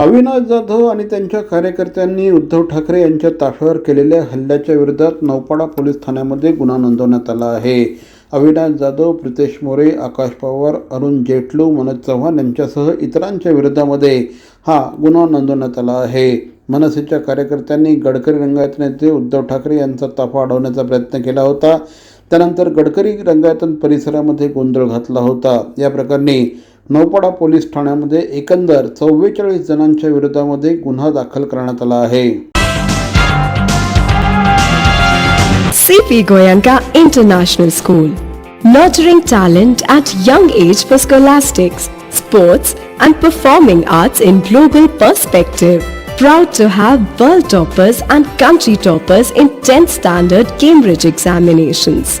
अविनाश जाधव आणि त्यांच्या कार्यकर्त्यांनी उद्धव ठाकरे यांच्या ताफ्यावर केलेल्या हल्ल्याच्या विरोधात नौपाडा पोलीस ठाण्यामध्ये गुन्हा नोंदवण्यात आला आहे. अविनाश जाधव प्रितेश मोरे आकाश पवार अरुण जेटलू मनोज चव्हाण यांच्यासह इतरांच्या विरोधामध्ये हा गुन्हा नोंदवण्यात आला आहे. मनसेच्या कार्यकर्त्यांनी गडकरी रंगायत नेते उद्धव ठाकरे यांचा ताफा अडवण्याचा प्रयत्न केला होता. त्यानंतर गडकरी रंगायतन परिसरामध्ये गोंधळ घातला होता. या प्रकरणी नौपाडा पोलीस ठाण्यामध्ये एकंदर चव्वेचाळीस जणांच्या विरोधामध्ये गुन्हा दाखल करण्यात आला आहे. CP Goenka international school nurturing talent at young age for scholastics sports and performing arts in global perspective proud to have world toppers and country toppers in tenth standard Cambridge examinations